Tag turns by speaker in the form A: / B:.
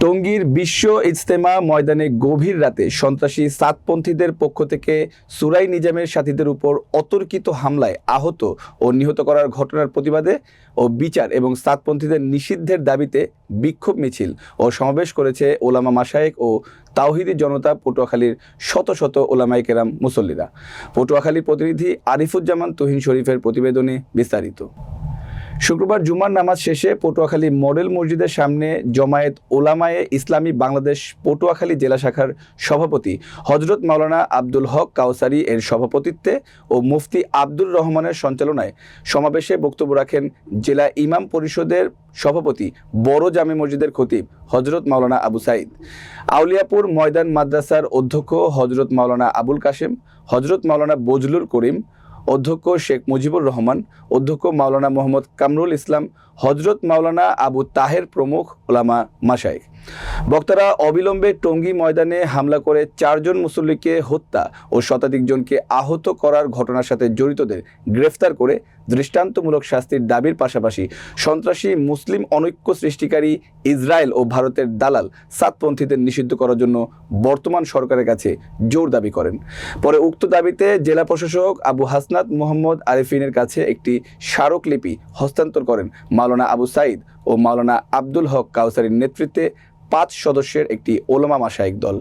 A: টঙ্গীর বিশ্ব ইজতেমা ময়দানে গভীর রাতে সন্ত্রাসী সাতপন্থীদের পক্ষ থেকে সুরাই নিজামের সাথীদের উপর অতর্কিত হামলায় আহত ও নিহত করার ঘটনার প্রতিবাদে ও বিচার এবং সাতপন্থীদের নিষিদ্ধের দাবিতে বিক্ষোভ মিছিল ও সমাবেশ করেছে ওলামা মাসায়েক ও তাওহিদি জনতা পটুয়াখালীর শত শত ওলামাই কেরাম মুসল্লিরা। পটুয়াখালীর প্রতিনিধি আরিফুজ্জামান তুহিন শরীফের প্রতিবেদনে বিস্তারিত। শুক্রবার জুমার নামাজ শেষে পটুয়াখালী মডেল মসজিদের সামনে জমায়েত ওলামায়ে ইসলামী বাংলাদেশ পটুয়াখালী জেলা শাখার সভাপতি হজরত মাওলানা আব্দুল হক কাউসারি এর সভাপতিত্বে ও মুফতি আব্দুর রহমানের সঞ্চালনায় সমাবেশে বক্তব্য রাখেন জেলা ইমাম পরিষদের সভাপতি বড় জামে মসজিদের খতিব হজরত মাওলানা আবু সাইদ আউলিয়াপুর ময়দান মাদ্রাসার অধ্যক্ষ হজরত মাওলানা আবুল কাশেম হজরত মাওলানা বজলুর করিম অধ্যক্ষ শেখ মুজিবুর রহমান, অধ্যক্ষ মাওলানা মোহাম্মদ কামরুল ইসলাম হজরত মাওলানা আবু তাহের প্রমুখ ওলামা মাসাইক বক্তারা অবিলম্বে টঙ্গী ময়দানে হামলা করে চারজন মুসল্লিকে হত্যা ও শতাধিক জনকে আহত করার ঘটনার সাথে জড়িতদের গ্রেফতার করে দৃষ্টান্তমূলক শাস্তির দাবির পাশাপাশি সন্ত্রাসী মুসলিম অনৈক্য সৃষ্টিকারী ইসরায়েল ও ভারতের দালাল সাতপন্থীদের নিষিদ্ধ করার জন্য বর্তমান সরকারের কাছে জোর দাবি করেন। পরে উক্ত দাবিতে জেলা প্রশাসক আবু হাসনাত মোহাম্মদ আরিফিনের কাছে একটি স্মারকলিপি হস্তান্তর করেন মাওলানা আবু সাইদ ও মাওলানা আব্দুল হক কাউসারির নেতৃত্বে পাঁচ সদস্যের একটি ওলামা মাসায়িক দল।